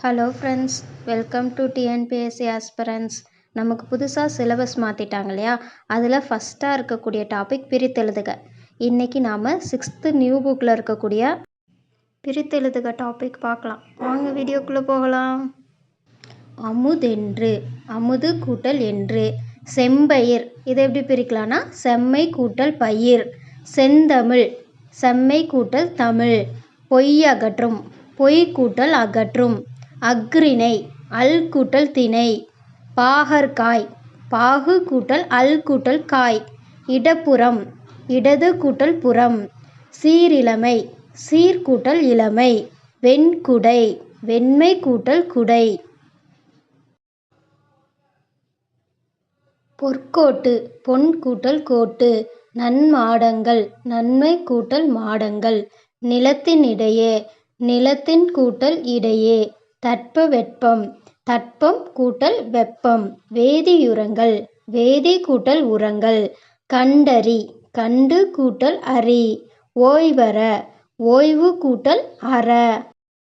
Hello friends welcome to TNPSC aspirants நமக்கு புதுசாக syllabus மாற்றிட்டாங்க இல்லையா? அதில் ஃபஸ்ட்டாக இருக்கக்கூடிய டாபிக் பிரித்தெழுதுக இன்றைக்கி நாம் சிக்ஸ்த்து நியூ புக்கில் இருக்கக்கூடிய பிரித்தெழுதுக டாபிக் பார்க்கலாம். வாங்க வீடியோக்குள்ளே போகலாம். அமுதென்று அமுது கூட்டல் என்று. செம்பயிர் இதை எப்படி பிரிக்கலாம்னா செம்மை கூட்டல் பயிர். செந்தமிழ் செம்மை கூட்டல் தமிழ். பொய் அகற்றும் பொய் கூட்டல் அகற்றும். அஃறிணை அல் கூட்டல் திணை. பாகற்காய் பாகு கூட்டல் அல் கூட்டல் காய். இடப்புறம் இடது கூட்டல் புறம். சீரிலமை சீர் கூட்டல் இளமை. வெண்குடை வெண்மை கூட்டல் குடை. பொற்கோட்டு பொன் கூட்டல் கோட்டு. நன்மாடங்கள் நன்மை கூட்டல் மாடங்கள். நிலத்தினிடையே நிலத்தின் கூட்டல் இடையே. தட்பவெப்பம் தட்பம் கூட்டல் வெப்பம் வேதியுரங்கள் வேதி கூட்டல் உரங்கள் கண்டறி கண்டு கூட்டல் அறி ஓய்வற ஓய்வு கூட்டல் அற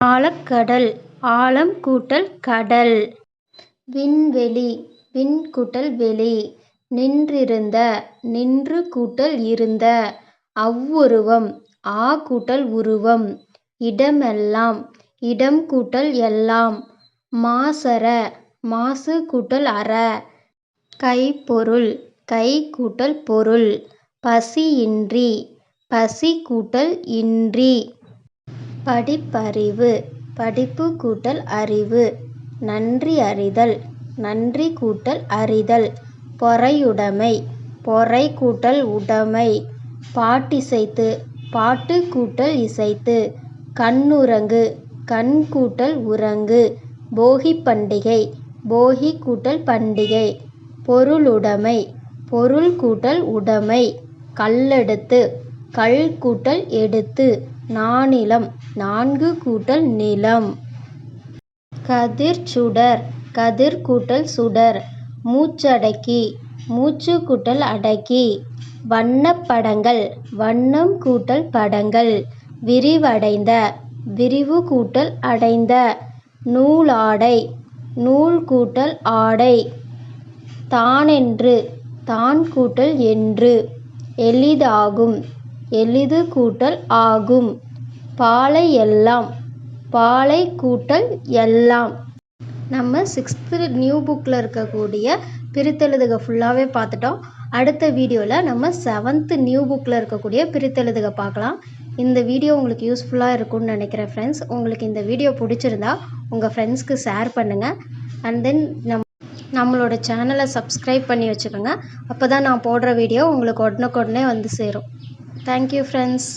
ஆழக்கடல் ஆழம் கூட்டல் கடல் விண்வெளி விண் கூட்டல் வெளி நின்றிருந்த நின்று கூட்டல் இருந்த அவ்வுருவம் ஆ கூட்டல் உருவம் இடமெல்லாம் இடம் கூட்டல் எல்லாம். மாசற மாசு கூட்டல் அற. கைப்பொருள் கை கூட்டல் பொருள். பசியின்றி பசி கூட்டல் இன்றி. படிப்பறிவு படிப்பு கூட்டல் அறிவு. நன்றி அறிதல் நன்றி கூட்டல் அறிதல். பொறையுடைமை பொறை கூட்டல் உடைமை. பாட்டிசைத்து பாட்டு கூட்டல் இசைத்து. கண்ணுறங்கு கண் கூட்டல் உறங்கு. போகிப் பண்டிகை. போகி கூட்டல் பண்டிகை. பொருளுடைமை. பொருள் கூட்டல் உடைமை. கல்லெடுத்து. கல் கூட்டல் எடுத்து. நானிலம். நான்கு கூட்டல் நிலம். கதிர்ச்சுடர். கதிர் கூட்டல் சுடர். மூச்சடக்கி. மூச்சு கூட்டல் அடக்கி. வண்ணப் படங்கள். வண்ணம் கூட்டல் படங்கள். விரிவடைந்த. விரிவு கூட்டல் அடைந்த நூலாடை நூல் கூட்டல் ஆடை. தானென்று தான் கூட்டல் என்று. எளிதாகும் எளிது கூட்டல் ஆகும். பாலை எல்லாம் பாலை கூட்டல் எல்லாம். நம்ம சிக்ஸ்த்து நியூ புக்கில் இருக்கக்கூடிய பிரித்தெழுதுக ஃபுல்லாகவே பார்த்துட்டோம். அடுத்த வீடியோவில் நம்ம செவன்த்து நியூ புக்கில் இருக்கக்கூடிய பிரித்தெழுதுக பார்க்கலாம். இந்த வீடியோ உங்களுக்கு யூஸ்ஃபுல்லாக இருக்கும்னு நினைக்கிறேன் ஃப்ரெண்ட்ஸ் உங்களுக்கு இந்த வீடியோ பிடிச்சிருந்தா உங்கள் ஃப்ரெண்ட்ஸ்க்கு ஷேர் பண்ணுங்கள் அண்ட் தென் நம் நம்மளோட சேனலை சப்ஸ்கிரைப் பண்ணி வச்சுக்கோங்க. அப்போ தான் நான் போடுற வீடியோ உங்களுக்கு உடனுக்குடனே வந்து சேரும். Thank you friends